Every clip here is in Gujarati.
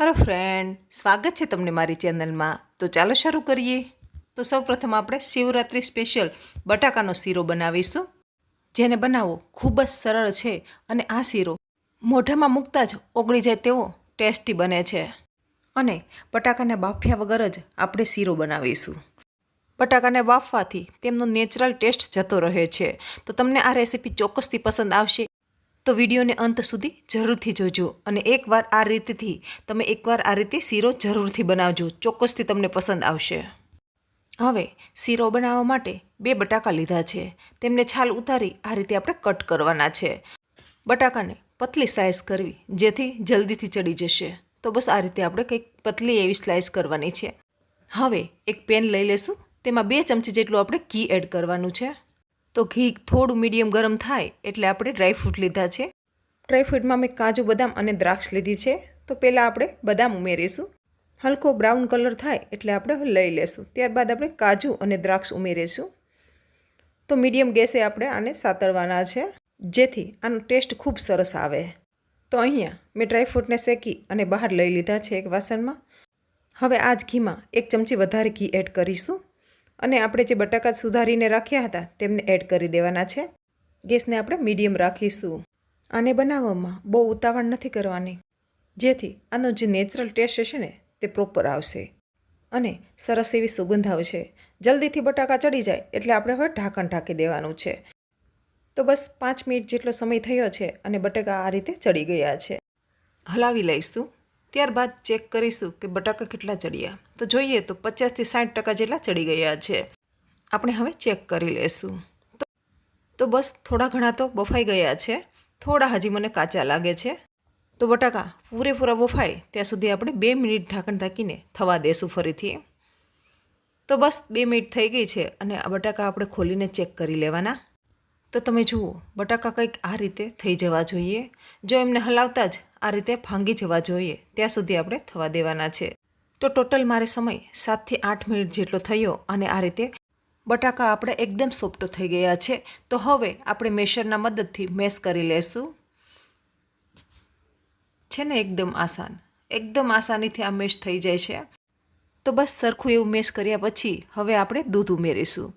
હેલો ફ્રેન્ડ સ્વાગત છે તમને મારી ચેનલમાં. તો ચાલો શરૂ કરીએ. તો સૌપ્રથમ આપણે શિવરાત્રિ સ્પેશિયલ બટાકાનો શીરો બનાવીશું. જેને બનાવવો ખૂબ જ સરળ છે અને આ શીરો મોઢામાં મૂકતા જ ઓગળી જાય તેવો ટેસ્ટી બને છે. અને બટાકાને બાફ્યા વગર જ આપણે શીરો બનાવીશું. બટાકાને બાફવાથી તેમનો નેચરલ ટેસ્ટ જતો રહે છે. તો તમને આ રેસીપી ચોક્કસથી પસંદ આવશે. તો વિડીયોને અંત સુધી જરૂરથી જોજો અને એકવાર આ રીતથી તમે એકવાર આ રીતે શીરો જરૂરથી બનાવજો. ચોક્કસથી તમને પસંદ આવશે. હવે શીરો બનાવવા માટે બે બટાકા લીધા છે. તેમને છાલ ઉતારી આ રીતે આપણે કટ કરવાના છે. બટાકાને પતલી સ્લાઇસ કરવી, જેથી જલ્દીથી ચડી જશે. તો બસ આ રીતે આપણે કંઈક પતલી એવી સ્લાઇસ કરવાની છે. હવે એક પેન લઈ લેશું. તેમાં બે ચમચી જેટલું આપણે ઘી એડ કરવાનું છે. તો ઘી થોડું મીડિયમ ગરમ થાય એટલે આપણે ડ્રાયફ્રૂટ લીધા છે. ડ્રાયફ્રૂટમાં મેં કાજુ, બદામ અને દ્રાક્ષ લીધી છે. તો પહેલાં આપણે બદામ ઉમેરીશું. હલકો બ્રાઉન કલર થાય એટલે આપણે લઈ લેશું. ત્યારબાદ આપણે કાજુ અને દ્રાક્ષ ઉમેરીશું. તો મીડિયમ ગેસે આપણે આને સાતળવાના છે. જેથી આનો ટેસ્ટ ખૂબ સરસ આવે. તો અહીંયા મેં ડ્રાયફ્રૂટને શેકી અને બહાર લઈ લીધા છે એક વાસણમાં. હવે આ જ ઘીમાં એક ચમચી વધારે ઘી એડ કરીશું. અને આપણે જે બટાકા સુધારીને રાખ્યા હતા તેમને એડ કરી દેવાના છે. ગેસને આપણે મીડિયમ રાખીશું. આને બનાવવામાં બહુ ઉતાવળ નથી કરવાની. જેથી આનો જે નેચરલ ટેસ્ટ છે ને તે પ્રોપર આવશે. અને સરસ એવી સુગંધ આવશે. જલ્દીથી બટાકા ચડી જાય એટલે આપણે હવે ઢાંકણ ઢાંકી દેવાનું છે. તો બસ પાંચ મિનિટ જેટલો સમય થયો છે અને બટાકા આ રીતે ચડી ગયા છે. હલાવી લઈશું. ત્યારબાદ ચેક કરીશું કે બટાકા કેટલા ચડ્યા. તો જોઈએ તો પચાસથી સાઠ ટકા જેટલા ચડી ગયા છે. આપણે હવે ચેક કરી લેશું. તો તો બસ થોડા ઘણા તો બફાઈ ગયા છે. થોડા હજી મને કાચા લાગે છે. તો બટાકા પૂરેપૂરા બફાય, ત્યાં સુધી આપણે બે મિનિટ ઢાંકણ ઢાંકીને થવા દેશું ફરીથી. તો બસ બે મિનિટ થઈ ગઈ છે અને આ બટાકા આપણે ખોલીને ચેક કરી લેવાના. તો તમે જુઓ, બટાકા કંઈક આ રીતે થઈ જવા જોઈએ. જો એમને હલાવતા જ આ રીતે ભાંગી જવા જોઈએ. ત્યાં સુધી આપણે થવા દેવાના છે. તો ટોટલ મારે સમય સાતથી આઠ મિનિટ જેટલો થયો અને આ રીતે બટાકા આપણે એકદમ સોફ્ટ થઈ ગયા છે. તો હવે આપણે મેશરના મદદથી મેશ કરી લેશું. છે ને એકદમ આસાન. એકદમ આસાનીથી આ મેશ થઈ જાય છે. તો બસ સરખું એવું મેશ કર્યા પછી હવે આપણે દૂધ ઉમેરીશું.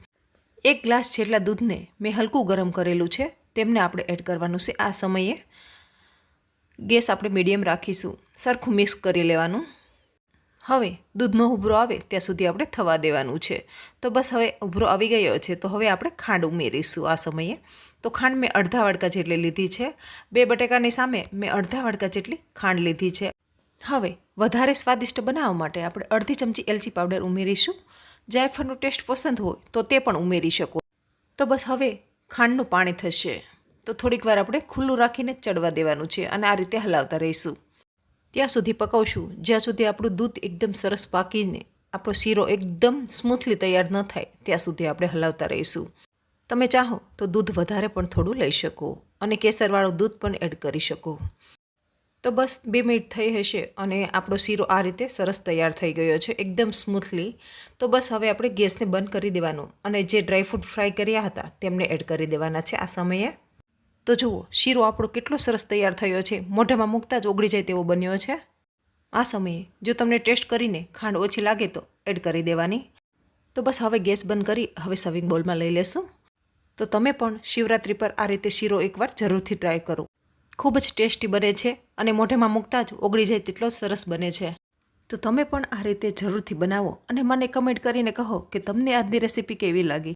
એક ગ્લાસ જેટલા દૂધને મેં હલકું ગરમ કરેલું છે. તેમને આપણે એડ કરવાનું છે. આ સમયે ગેસ આપણે મીડિયમ રાખીશું. સરખું મિક્સ કરી લેવાનું. હવે દૂધનો ઉભરો આવે ત્યાં સુધી આપણે થવા દેવાનું છે. તો બસ હવે ઉભરો આવી ગયો છે, તો હવે આપણે ખાંડ ઉમેરીશું આ સમયે. તો ખાંડ મેં અડધા વાડકા જેટલી લીધી છે. બે બટેકાની સામે મેં અડધા વાડકા જેટલી ખાંડ લીધી છે. હવે વધારે સ્વાદિષ્ટ બનાવવા માટે આપણે અડધી ચમચી એલચી પાવડર ઉમેરીશું. જાયફળનો ટેસ્ટ પસંદ હોય તો તે પણ ઉમેરી શકો. તો બસ હવે ખાંડનું પાણી થશે. તો થોડીક વાર આપણે ખુલ્લું રાખીને ચડવા દેવાનું છે અને આ રીતે હલાવતા રહીશું. ત્યાં સુધી પકાવશું. જ્યાં સુધી આપણું દૂધ એકદમ સરસ પાકીને આપણો શીરો એકદમ સ્મૂથલી તૈયાર ન થાય, ત્યાં સુધી આપણે હલાવતા રહીશું. તમે ચાહો તો દૂધ વધારે પણ થોડું લઈ શકો અને કેસરવાળું દૂધ પણ એડ કરી શકો. તો બસ બે મિનિટ થઈ હશે અને આપણો શીરો આ રીતે સરસ તૈયાર થઈ ગયો છે, એકદમ સ્મૂથલી. તો બસ હવે આપણે ગેસને બંધ કરી દેવાનું અને જે ડ્રાયફ્રૂટ ફ્રાય કર્યા હતા તેમને એડ કરી દેવાના છે. આ સમયે તો જુઓ, શીરો આપણો કેટલો સરસ તૈયાર થયો છે. મોઢામાં મૂકતા જ ઓગળી જાય તેવો બન્યો છે. આ સમયે, જો તમને ટેસ્ટ કરીને ખાંડ ઓછી લાગે તો એડ કરી દેવાની. તો બસ હવે ગેસ બંધ કરી, હવે સર્વિંગ બોલમાં લઈ લેશું. તો તમે પણ શિવરાત્રિ પર આ રીતે શીરો એકવાર જરૂરથી ટ્રાય કરો. ખૂબ જ ટેસ્ટી બને છે અને મોઢામાં મૂકતા જ ઓગળી જાય તેટલો સરસ બને છે. તો તમે પણ આ રીતે જરૂરથી બનાવો અને મને કમેન્ટ કરીને કહો કે તમને આજની રેસીપી કેવી લાગી.